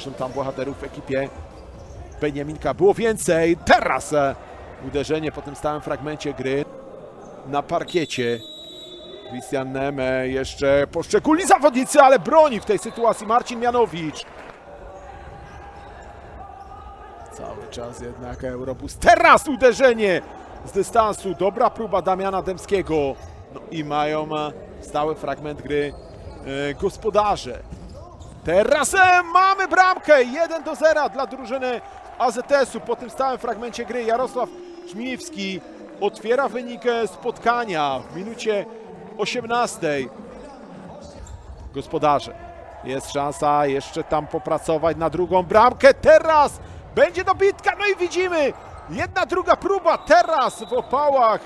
Zresztą tam bohaterów w ekipie Beniaminka było więcej. Teraz e, uderzenie po tym stałym fragmencie gry na parkiecie. Christian Neme, jeszcze poszczególni zawodnicy, ale broni w tej sytuacji Marcin Mianowicz. Cały czas jednak Eurobus. Teraz uderzenie z dystansu. Dobra próba Damiana Dębskiego. No i mają e, stały fragment gry e, gospodarze. Teraz mamy bramkę 1 do 0 dla drużyny AZS-u. Po tym stałym fragmencie gry Jarosław Żmijewski otwiera wynik spotkania w minucie 18. Gospodarze. Jest szansa jeszcze tam popracować na drugą bramkę. Teraz będzie dobitka. No i widzimy jedna, druga próba. Teraz w opałach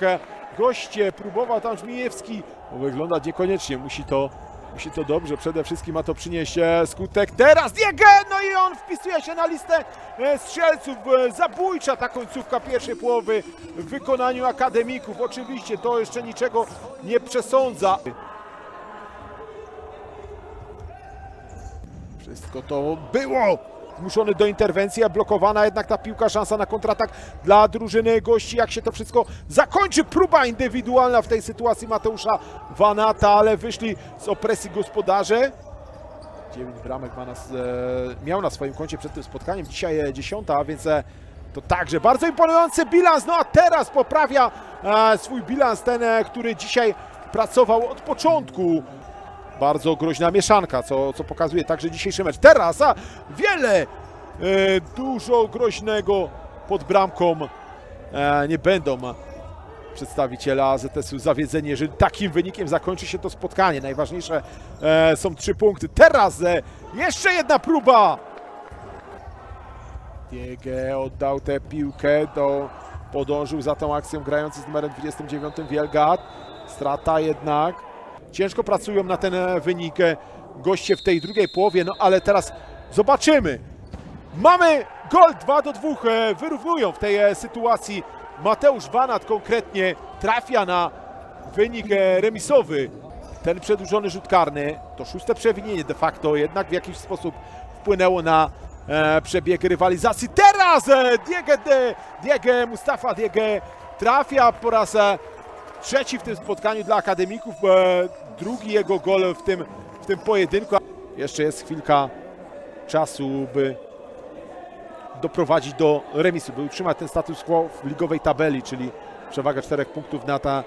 goście próbował tam Żmijewski. Wygląda niekoniecznie. Musi to Musi to dobrze, przede wszystkim ma to przynieść e, skutek. Teraz Diege, no i on wpisuje się na listę e, strzelców. E, Zabójcza ta końcówka pierwszej połowy w wykonaniu akademików. Oczywiście to jeszcze niczego nie przesądza. Wszystko to było zmuszony do interwencji, a blokowana jednak ta piłka, szansa na kontratak dla drużyny gości. Jak się to wszystko zakończy, próba indywidualna w tej sytuacji Mateusza Wanata, ale wyszli z opresji gospodarze. 9 bramek ma nas, e, miał na swoim koncie przed tym spotkaniem, dzisiaj e, 10, a więc e, to także bardzo imponujący bilans. No a teraz poprawia e, swój bilans ten, e, który dzisiaj pracował od początku. Bardzo groźna mieszanka, co, co pokazuje także dzisiejszy mecz. Teraz, a wiele, e, dużo groźnego pod bramką e, nie będą przedstawiciele AZS-u zawiedzeni, jeżeli takim wynikiem zakończy się to spotkanie. Najważniejsze e, są trzy punkty. Teraz e, jeszcze jedna próba. Diege oddał tę piłkę, do, podążył za tą akcją grający z numerem 29 Wielgat. Strata jednak. Ciężko pracują na ten e, wynik e, goście w tej drugiej połowie, no ale teraz zobaczymy. Mamy gol 2 do 2, e, wyrównują w tej sytuacji. Mateusz Wanat konkretnie trafia na wynik remisowy. Ten przedłużony rzut karny to szóste przewinienie de facto, jednak w jakiś sposób wpłynęło na przebieg rywalizacji. Teraz Diege, de, Diege, Mustafa Diege trafia po raz trzeci w tym spotkaniu dla akademików. E, drugi jego gol w tym, w tym pojedynku. Jeszcze jest chwilka czasu, by doprowadzić do remisu, by utrzymać ten status quo w ligowej tabeli, czyli przewaga czterech punktów nad e,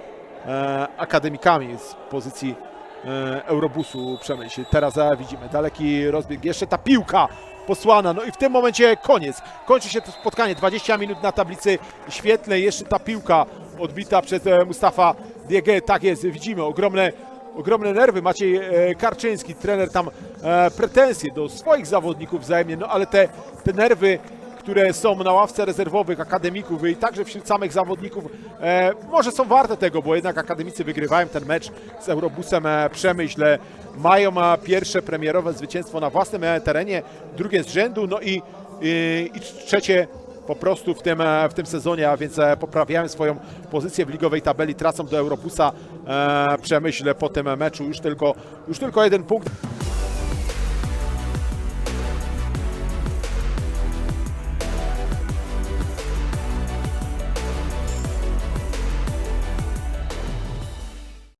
akademikami z pozycji e, Eurobusu Przemyśl. Teraz e, widzimy daleki rozbieg, jeszcze ta piłka posłana, no i w tym momencie koniec. Kończy się to spotkanie, 20 minut na tablicy świetlnej, jeszcze ta piłka odbita przez e, Mustafa Diege, tak jest, widzimy, ogromne ogromne nerwy. Maciej e, Karczyński, trener tam e, pretensje do swoich zawodników wzajemnie, no ale te, te nerwy, które są na ławce rezerwowych akademików i także wśród samych zawodników, może są warte tego, bo jednak akademicy wygrywają ten mecz z Eurobusem e, Przemyśl, mają pierwsze premierowe zwycięstwo na własnym terenie, drugie z rzędu, no i, i, i trzecie po prostu w tym, e, w tym sezonie, a więc e, poprawiają swoją pozycję w ligowej tabeli, tracą do Europusa e, Przemyśl po tym meczu już tylko, już tylko jeden punkt.